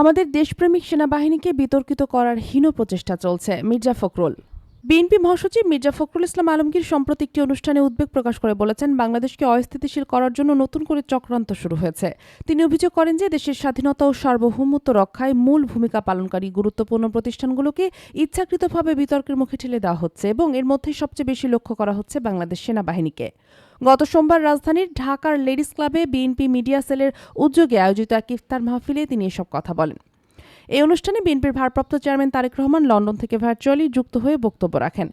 আমাদের দেশপ্রেমিক সেনাবাহিনীকে বিতর্কিত করার হীন প্রচেষ্টা চলছে মির্জা ফখরুল। বিএনপি মহাসচিব মির্জা ফখরুল ইসলাম আলমগীর সম্প্রতি একটি অনুষ্ঠানে উদ্বেগ প্রকাশ করে বলেছেন, বাংলাদেশকে অস্থিতিশীল করার জন্য নতুন করে চক্রান্ত শুরু হয়েছে। তিনি অভিযোগ করেন যে, দেশের স্বাধীনতা ও সার্বভৌমত্ব রক্ষায় মূল ভূমিকা পালনকারী গুরুত্বপূর্ণ প্রতিষ্ঠানগুলোকে ইচ্ছাকৃতভাবে বিতর্কের মুখে ঠেলে দেওয়া হচ্ছে এবং এর মধ্যে সবচেয়ে বেশি লক্ষ্য করা হচ্ছে বাংলাদেশ সেনাবাহিনীকে। গত সোমবার রাজধানীর ঢাকার লেডিস ক্লাবে বিএনপি মিডিয়া সেলের উদ্যোগে আয়োজিত এক ইফতার মাহফিলে তিনি এসব কথা বলেন। এই অনুষ্ঠানে বিএনপির ভারপ্রাপ্ত চেয়ারম্যান তারেক রহমান লন্ডন থেকে ভার্চুয়ালি যুক্ত হয়ে বক্তব্য রাখেন।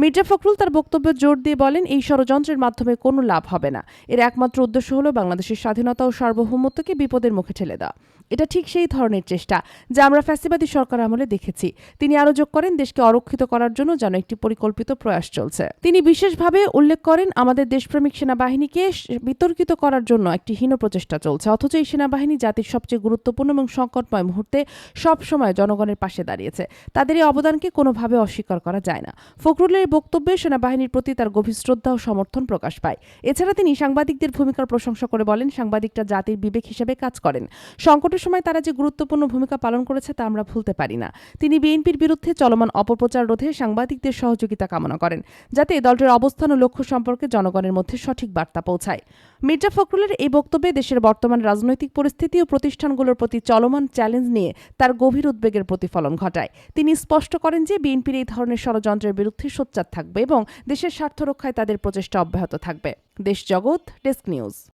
মির্জা ফখরুল তার বক্তব্যে জোর দিয়ে বলেন, এই ষড়যন্ত্রের মাধ্যমে কোনো লাভ হবে না। এর একমাত্র উদ্দেশ্য হল বাংলাদেশের স্বাধীনতা ও সার্বভৌমত্বকে বিপদের মুখে ঠেলে দেওয়া। এটা ঠিক সেই ধরনের চেষ্টা যা আমরা ফ্যাসিবাদী সরকার আমলে দেখেছি। তিনি আরও যোগ করেন, দেশকে অরক্ষিত করার জন্য যেন একটি পরিকল্পিত প্রয়াস চলছে। তিনি বিশেষভাবে উল্লেখ করেন, আমাদের দেশপ্রেমিক সেনাবাহিনীকে বিতর্কিত করার জন্য একটি হীন প্রচেষ্টা চলছে। অথচ এই সেনাবাহিনী জাতির সবচেয়ে গুরুত্বপূর্ণ এবং সংকটময় মুহূর্তে সব সময় জনগণের পাশে দাঁড়িয়েছে। তাদের এই অবদানকে কোনোভাবে অস্বীকার করা যায় না। ফখরুলের এই বক্তব্যে সেনাবাহিনীর প্রতি তার গভীর শ্রদ্ধা ও সমর্থন প্রকাশ পায়। এছাড়া তিনি সাংবাদিকদের ভূমিকার প্রশংসা করে বলেন সাংবাদিকরা জাতির বিবেক হিসেবে কাজ করেন। সংকটের সময় তারা যে গুরুত্বপূর্ণ ভূমিকা পালন করেছে তা আমরা ভুলতে পারি না। তিনি বিএনপির বিরুদ্ধে চলমান অপপ্রচার রোধে সাংবাদিকদের সহযোগিতা কামনা করেন, যাতে দলটির অবস্থান ও লক্ষ্য সম্পর্কে জনগণের মধ্যে সঠিক বার্তা পৌঁছায়। মির্জা ফখরুলের এই বক্তব্যে দেশের বর্তমান রাজনৈতিক পরিস্থিতি ও প্রতিষ্ঠানগুলোর প্রতি চলমান চ্যালেঞ্জ নিয়ে তার গভীর উদ্বেগের প্রতিফলন ঘটায়। তিনি স্পষ্ট করেন যে বিএনপির এই ধরনের ষড়যন্ত্রের বিরুদ্ধে সোচ্চার থাকবে এবং দেশের স্বার্থ রক্ষায় তাদের প্রচেষ্টা অব্যাহত থাকবে। দেশ জগৎ ডেস্ক নিউজ।